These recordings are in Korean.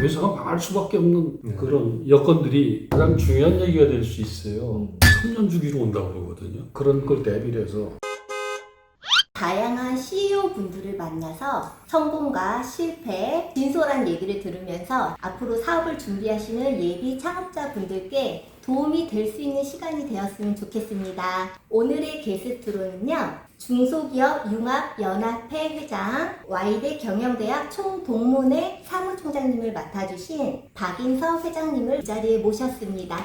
회사가 망할 수밖에 없는 그런 여건들이 가장 중요한 얘기가 될 수 있어요. 3년 주기로 온다고 그러거든요. 그런 걸 대비를 해서 다양한 CEO 분들을 만나서 성공과 실패, 진솔한 얘기를 들으면서 앞으로 사업을 준비하시는 예비 창업자 분들께 도움이 될 수 있는 시간이 되었으면 좋겠습니다. 오늘의 게스트로는요, 중소기업 융합연합회 회장, 와이대 경영대학 총동문회 사무총장님을 맡아주신 박인서 회장님을 이 자리에 모셨습니다.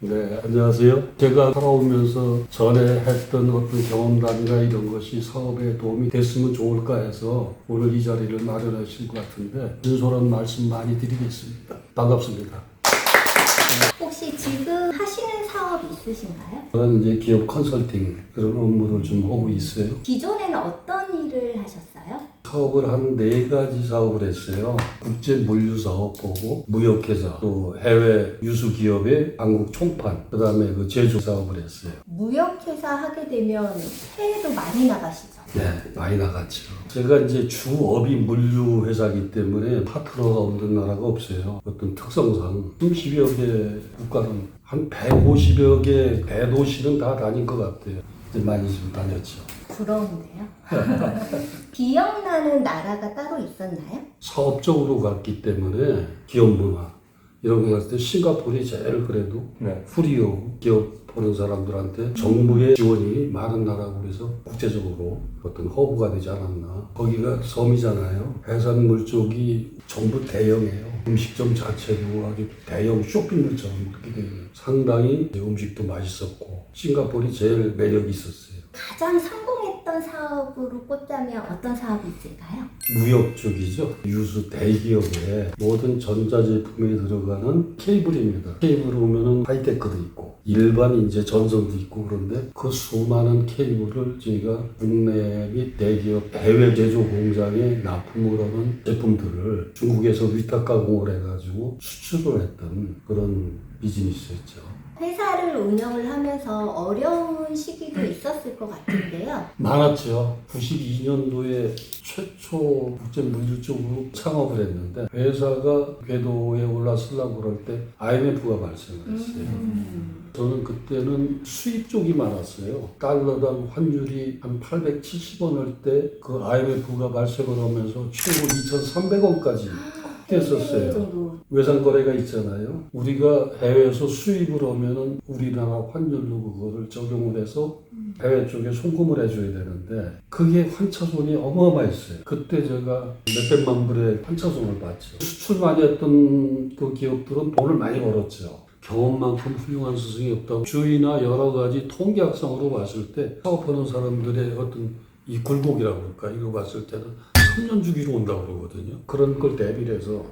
네, 안녕하세요. 제가 살아오면서 전에 했던 어떤 경험담이나 이런 것이 사업에 도움이 됐으면 좋을까 해서 오늘 이 자리를 마련하신 것 같은데 진솔한 말씀 많이 드리겠습니다. 반갑습니다. 혹시 지금 하시는 사업 있으신가요? 저는 이제 기업 컨설팅 그런 업무를 좀 하고 있어요. 기존에는 어떤 일을 하셨어요? 사업을 한 네 가지 사업을 했어요. 국제 물류 사업 보고 무역회사 또 해외 유수 기업의 한국 총판 그다음에 그 제조 사업을 했어요. 무역회사 하게 되면 해외도 많이 나가시죠? 네, 많이 나갔죠. 제가 이제 주업이 물류 회사이기 때문에 파트너가 없는 나라가 없어요. 어떤 특성상 30여 개 국가는 한 150여 개 대도시는 다 다닌 것 같아요. 이제 많이 좀 다녔죠. 부러운데요? 기억나는 나라가 따로 있었나요? 사업적으로 갔기 때문에 기업 문화 이런 거 갔을 때 싱가포르이 제일 그래도 네. 후리오 기업 보는 사람들한테 정부의 지원이 많은 나라고 그래서 국제적으로 어떤 허브가 되지 않았나. 거기가 섬이잖아요. 해산물 쪽이 전부 대형이에요. 음식점 자체도 아주 대형 쇼핑몰처럼 그렇게 돼요. 상당히 음식도 맛있었고 싱가포르이 제일 매력이 있었어요. 가장 성공했 던 사업으로 꼽자면 어떤 사업이 있을까요? 무역 쪽이죠. 유수 대기업에 모든 전자제품에 들어가는 케이블입니다. 케이블 보면은 하이테크도 있고 일반 이제 전선도 있고 그런데 그 수많은 케이블을 저희가 국내 및 대기업 해외 제조 공장에 납품을 하는 제품들을 중국에서 위탁 가공을 해가지고 수출을 했던 그런 비즈니스였죠. 회사를 운영을 하면서 어려운 시기도 있었을 것 같은데요. 많았죠. 92년도에 최초 국제 물류 쪽으로 창업을 했는데 회사가 궤도에 올라서려고 그럴 때 IMF가 발생을 했어요. 저는 그때는 수입 쪽이 많았어요. 달러당 환율이 한 870원일 때 그 IMF가 발생을 하면서 최고 2,300원까지 그 뛰었었어요. 정도. 외상 거래가 있잖아요. 우리가 해외에서 수입을 하면은 우리나라 환율로 그거를 적용을 해서 해외 쪽에 송금을 해줘야 되는데 그게 환차손이 어마어마했어요. 그때 제가 몇백만 불의 환차손을 받죠. 수출 많이 했던 그 기업들은 돈을 많이 벌었죠. 경험만큼 훌륭한 스승이 없다고 주의나 여러 가지 통계학상으로 봤을 때 사업하는 사람들의 어떤 이 굴곡이라고 그럴까 이거 봤을 때는 3년 주기로 온다고 그러거든요. 그런 걸 대비를 해서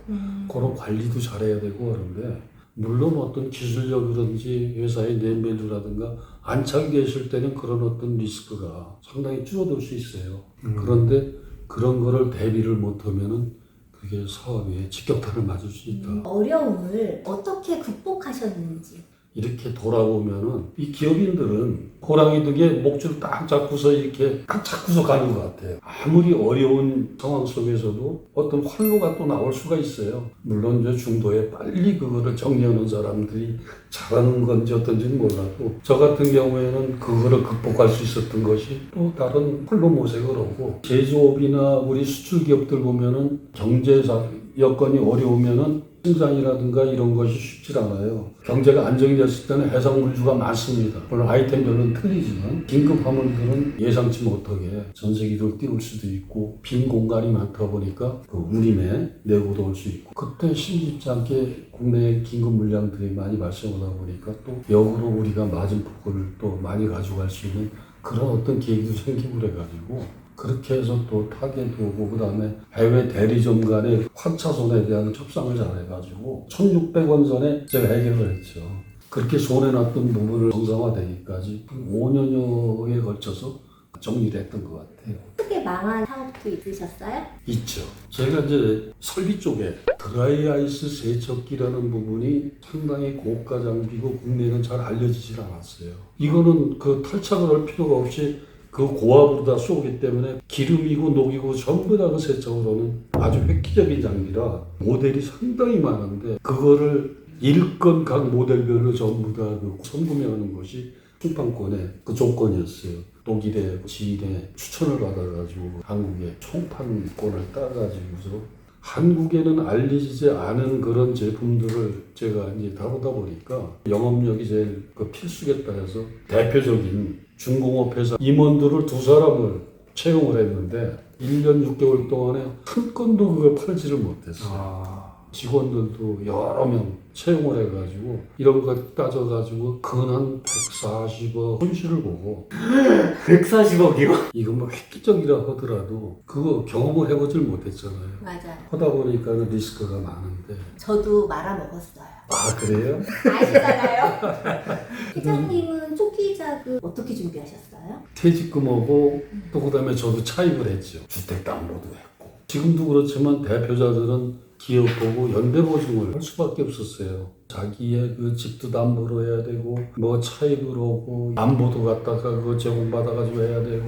그런 관리도 잘해야 되고 그런데 물론 어떤 기술력이든지 회사의 내면이라든가 안착 계실 때는 그런 어떤 리스크가 상당히 줄어들 수 있어요. 그런데 그런 거를 대비를 못하면은 그게 사업에 직격탄을 맞을 수 있다. 어려움을 어떻게 극복하셨는지. 이렇게 돌아보면은 이 기업인들은 호랑이 등에 목줄 딱 잡고서 이렇게 딱 잡고서 가는 것 같아요. 아무리 어려운 상황 속에서도 어떤 활로가 또 나올 수가 있어요. 물론 이제 중도에 빨리 그거를 정리하는 사람들이 잘하는 건지 어떤지는 몰라도 저 같은 경우에는 그거를 극복할 수 있었던 것이 또 다른 활로 모색을 하고 제조업이나 우리 수출 기업들 보면은 경제사 여건이 어려우면은 생산이라든가 이런 것이 쉽지 않아요. 경제가 안정이 됐을 때는 해상물류가 많습니다. 물론 아이템별로는 틀리지만 긴급 화물들은 예상치 못하게 전세기를 띄울 수도 있고 빈 공간이 많다 보니까 그 운임에 내고도 올 수 있고 그때 심심치 않게 국내에 긴급 물량들이 많이 발생하다 보니까 또 역으로 우리가 맞은 폭을 또 많이 가져갈 수 있는 그런 어떤 계기도 생기고 그래가지고 그렇게 해서 또 타겟도 오고 그다음에 해외 대리점 간의 환차손에 대한 협상을 잘해가지고 1,600원 선에 제가 해결을 했죠. 그렇게 손해났던 부분을 정상화되기까지 5년여에 걸쳐서 정리를 했던 것 같아요. 크게 망한 사업도 있으셨어요? 있죠. 제가 이제 설비 쪽에 드라이 아이스 세척기라는 부분이 상당히 고가 장비고 국내에는 잘 알려지질 않았어요. 이거는 그 탈착을 할 필요가 없이 그 고압으로 다 쏘기 때문에 기름이고 녹이고 전부 다 그 세척으로는 아주 획기적인 장비라 모델이 상당히 많은데 그거를 일건 각 모델별로 전부 다그 선구매하는 것이 충판권의 그 조건이었어요. 독일에 지인의 추천을 받아가지고 한국에 총판권을 따가지고서 한국에는 알려지지 않은 그런 제품들을 제가 이제 다루다 보니까 영업력이 제일 그 필수겠다 해서 대표적인 중공업 회사 임원들을 두 사람을 채용을 했는데 1년 6개월 동안에 한 건도 그걸 팔지를 못했어요. 아, 직원들도 여러 명 채용을 해가지고 이런 거 따져가지고 근한 140억 손실을 보고 140억이요? 이거 뭐 획기적이라 하더라도 그거 경험을 해보질 못했잖아요. 맞아요. 하다 보니까 리스크가 많은데 저도 말아먹었어요. 아 그래요? 아시잖아요. 회장님은 초기 자금 어떻게 준비하셨어요? 퇴직금하고 또 그다음에 저도 차입을 했죠. 주택 담보도 했고 지금도 그렇지만 대표자들은 기업하고 연대 보증을 할 수밖에 없었어요. 자기의 그 집도 담보로 해야 되고 뭐 차입을 하고 담보도 갖다가 그거 제공받아가지고 해야 되고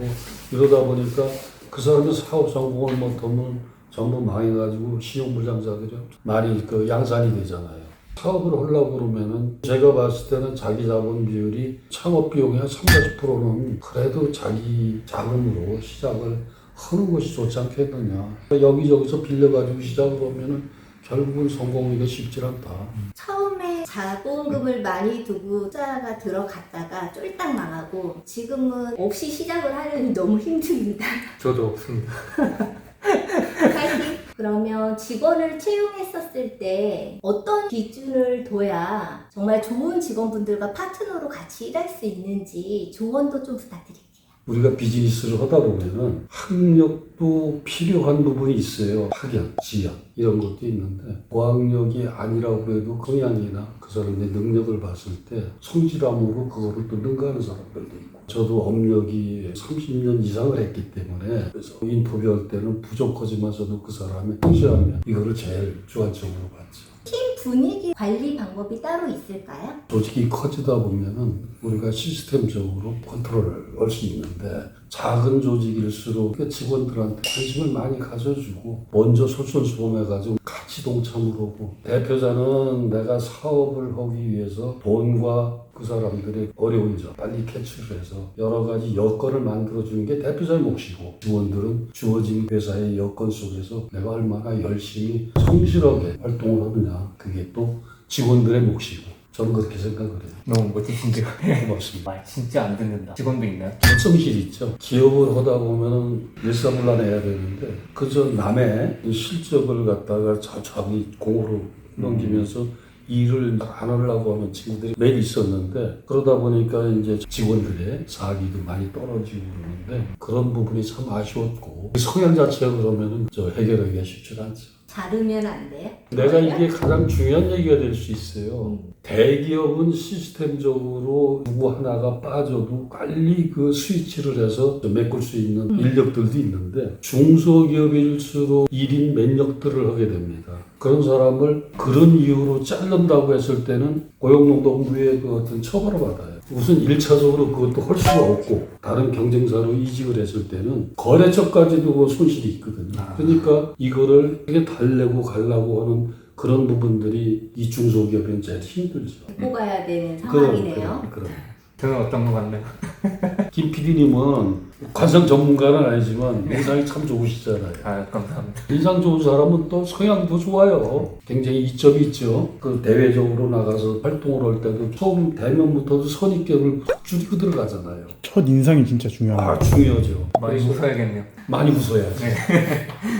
이러다 보니까 그 사람들 사업 성공을 못하면 전부 망해가지고 신용불량자들이 많이 그 양산이 되잖아요. 사업을 하려고 그러면은 제가 봤을 때는 자기 자본 비율이 창업 비용의 한 3, 40%는 그래도 자기 자금으로 시작을 하는 것이 좋지 않겠느냐. 여기저기서 빌려가지고 시작을 하면은 결국은 성공하기가 쉽지 않다. 처음에 자본금을 많이 두고 투자가 들어갔다가 쫄딱 망하고 지금은 없이 시작을 하려니 너무 힘듭니다. 저도 없습니다. 그러면 직원을 채용했었을 때 어떤 기준을 둬야 정말 좋은 직원분들과 파트너로 같이 일할 수 있는지 조언도 좀 부탁드릴게요. 우리가 비즈니스를 하다 보면은 학력도 필요한 부분이 있어요. 학연, 지연 이런 것도 있는데 고학력이 아니라고 해도 성향이나 그 사람의 능력을 봤을 때 성실함으로 그거를 또 능가하는 사람들도 있고 저도 업력이 30년 이상을 했기 때문에 그래서 인터뷰할 때는 부족하지만서도 그 사람의 성실하면 이거를 제일 주안점으로 봤죠. 팀 분위기 관리 방법이 따로 있을까요? 조직이 커지다 보면은 우리가 시스템적으로 컨트롤을 할 수 있는데 작은 조직일수록 그 직원들한테 관심을 많이 가져주고 먼저 솔선수범해가지고 같이 동참을 하고 대표자는 내가 사업을 하기 위해서 돈과 그 사람들의 어려운 점 빨리 캐치를 해서 여러 가지 여건을 만들어주는 게 대표자의 몫이고 직원들은 주어진 회사의 여건 속에서 내가 얼마나 열심히 성실하게 활동을 하느냐 그게 또 직원들의 몫이고 저는 그렇게 생각을 해요. 너무 멋지신데요. 고맙습니다. 말 진짜 안 듣는다. 직원도 있나요? 적성실 있죠. 기업을 하다 보면은 일사불란해야 되는데 그저 남의 실적을 갖다가 천천히 공으로 넘기면서 일을 안 하려고 하는 친구들이 매일 있었는데 그러다 보니까 이제 직원들의 사기도 많이 떨어지고 그러는데 그런 부분이 참 아쉬웠고 성향 자체가 그러면은 저 해결하기가 쉽지 않죠. 자르면 안 돼요? 내가 이게 가장 중요한 얘기가 될 수 있어요. 음. 대기업은 시스템적으로 누구 하나가 빠져도 빨리 그 스위치를 해서 메꿀 수 있는 음. 인력들도 있는데 중소기업일수록 1인 면역들을 하게 됩니다. 그런 사람을 그런 이유로 자른다고 했을 때는 고용노동부의 그 어떤 처벌을 받아요. 우선 1차적으로 그것도 할 수가 없고 다른 경쟁사로 이직을 했을 때는 거래처까지도 그 손실이 있거든요. 아. 그러니까 이거를 되게 달래고 가려고 하는 그런 부분들이 이 중소기업은 제일 힘들죠. 입고 가야 되는 그럼, 상황이네요. 그럼, 그럼. 저는 어떤 거 같나요? 김 PD님은 관상 전문가는 아니지만 인상이 참 좋으시잖아요. 아, 감사합니다. 인상 좋은 사람은 또 성향도 좋아요. 굉장히 이점이 있죠. 그 대외적으로 나가서 활동을 할 때도 처음 대면부터도 선입견을 확 줄이고 들어가잖아요. 첫 인상이 진짜 중요합니다. 아 중요하죠. 많이 그래서 웃어야겠네요. 많이 웃어야지.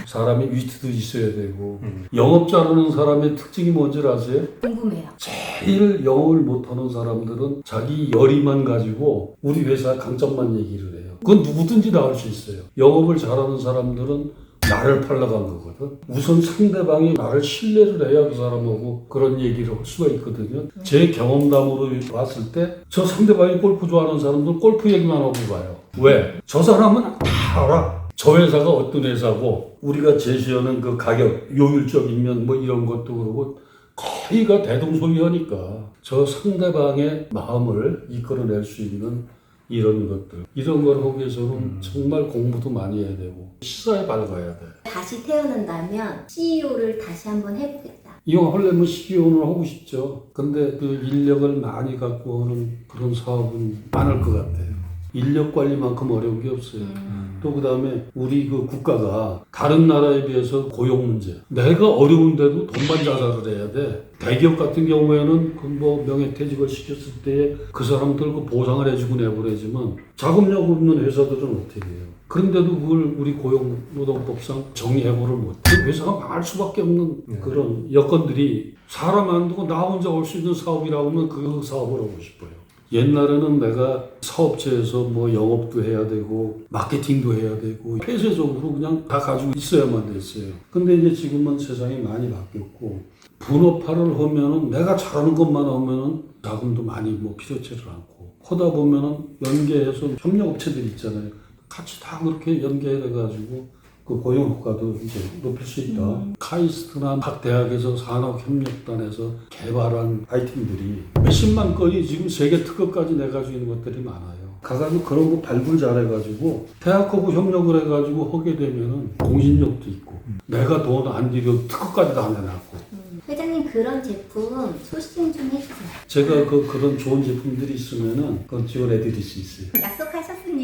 사람이 위트도 있어야 되고 음. 영업 잘하는 사람의 특징이 뭔지 아세요? 궁금해요. 제일 영업을 못하는 사람들은 자기 열의만 가지고 우리 회사 강점만 얘기를 해요. 그건 누구든지 다할수 있어요. 영업을 잘하는 사람들은 나를 팔러간 거거든. 우선 상대방이 나를 신뢰를 해야 그 사람하고 그런 얘기를 할 수가 있거든요. 제 경험담으로 봤을 때 저 상대방이 골프 좋아하는 사람들은 골프 얘기만 하고 가요. 왜? 저 사람은 다 알아. 저 회사가 어떤 회사고 우리가 제시하는 그 가격 요율적이면 뭐 이런 것도 그러고 거의가 대동소이하니까 저 상대방의 마음을 이끌어낼 수 있는 이런 것들 이런 걸 하기 위해서는 음. 정말 공부도 많이 해야 되고 시사에 밝아야 돼. 다시 태어난다면 CEO를 다시 한번 해보겠다. 이거 하려면 CEO는 하고 싶죠. 근데 그 인력을 많이 갖고 오는 그런 사업은 많을 것 같아요. 인력 관리만큼 어려운 게 없어요. 음. 또 그다음에 우리 그 국가가 다른 나라에 비해서 고용 문제 내가 어려운데도 돈만 자살을 해야 돼 대기업 같은 경우에는 그 뭐 명예퇴직을 시켰을 때 그 사람들 그 보상을 해주고 내보내지만 자금력 없는 회사들은 어떻게 해요 그런데도 그걸 우리 고용노동법상 정의해고를 못해 그 회사가 망할 수밖에 없는 네. 그런 여건들이 사람 안 두고 나 혼자 올 수 있는 사업이라고 하면 그 사업을 하고 싶어요 옛날에는 내가 사업체에서 뭐 영업도 해야 되고 마케팅도 해야 되고 폐쇄적으로 그냥 다 가지고 있어야만 됐어요. 근데 이제 지금은 세상이 많이 바뀌었고 분업화를 하면은 내가 잘하는 것만 하면은 자금도 많이 뭐 필요치를 않고 하다 보면은 연계해서 협력업체들이 있잖아요. 같이 다 그렇게 연계해 가지고 그 고용 효과도 이제 높일 수 있다. 카이스트나 각 대학에서 산업협력단에서 개발한 아이템들이 몇십만 건이 지금 세계 특허까지 내가지고 있는 것들이 많아요. 가가지고 그런 거 발굴 잘해가지고 대학하고 협력을 해가지고 하게 되면은 공신력도 있고 내가 돈 안 들여 특허까지 다 내놨고 음. 회장님 그런 제품 소개팅 좀 해주세요. 제가 그 그런 좋은 제품들이 있으면은 그건 지원해드릴 수 있어요. 약속하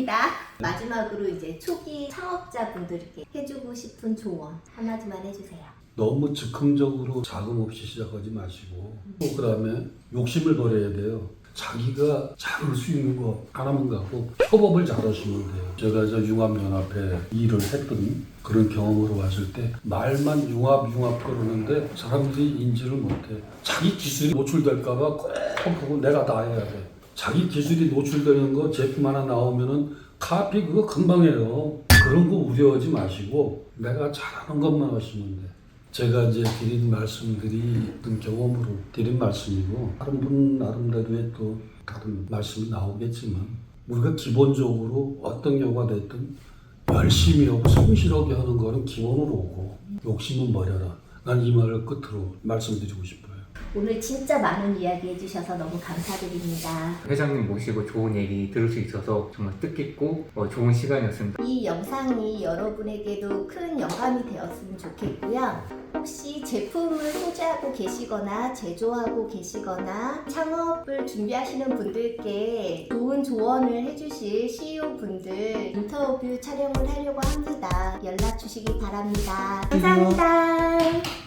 셨습니다. 마지막으로 이제 초기 창업자분들께 해주고 싶은 조언 한마디만 해주세요. 너무 즉흥적으로 자금 없이 시작하지 마시고 또 그다음에 욕심을 버려야 돼요. 자기가 잘할 수 있는 거 하나만 갖고 협업을 잘 하시면 돼요. 제가 저 융합연합회 일을 했던 그런 경험으로 봤을 때 말만 융합 융합 그러는데 사람들이 인지를 못해. 자기 기술이 노출될까봐 꼭 하고 내가 다 해야 돼. 자기 기술이 노출되는 거 제품 하나 나오면은 카피 그거 금방 해요. 그런 거 우려하지 마시고 내가 잘하는 것만 하시면 돼. 제가 이제 드린 말씀들이 어떤 경험으로 드린 말씀이고 다른 분 나름대로의 또 다른 말씀이 나오겠지만 우리가 기본적으로 어떤 경우가 됐든 열심히 하고 성실하게 하는 거는 기본으로 오고 욕심은 버려라. 난 이 말을 끝으로 말씀드리고 싶어요. 오늘 진짜 많은 이야기 해주셔서 너무 감사드립니다. 회장님 모시고 좋은 얘기 들을 수 있어서 정말 뜻깊고 어, 좋은 시간이었습니다. 이 영상이 여러분에게도 큰 영감이 되었으면 좋겠고요. 혹시 제품을 소지하고 계시거나 제조하고 계시거나 창업을 준비하시는 분들께 좋은 조언을 해주실 CEO 분들 인터뷰 촬영을 하려고 합니다. 연락 주시기 바랍니다. 감사합니다.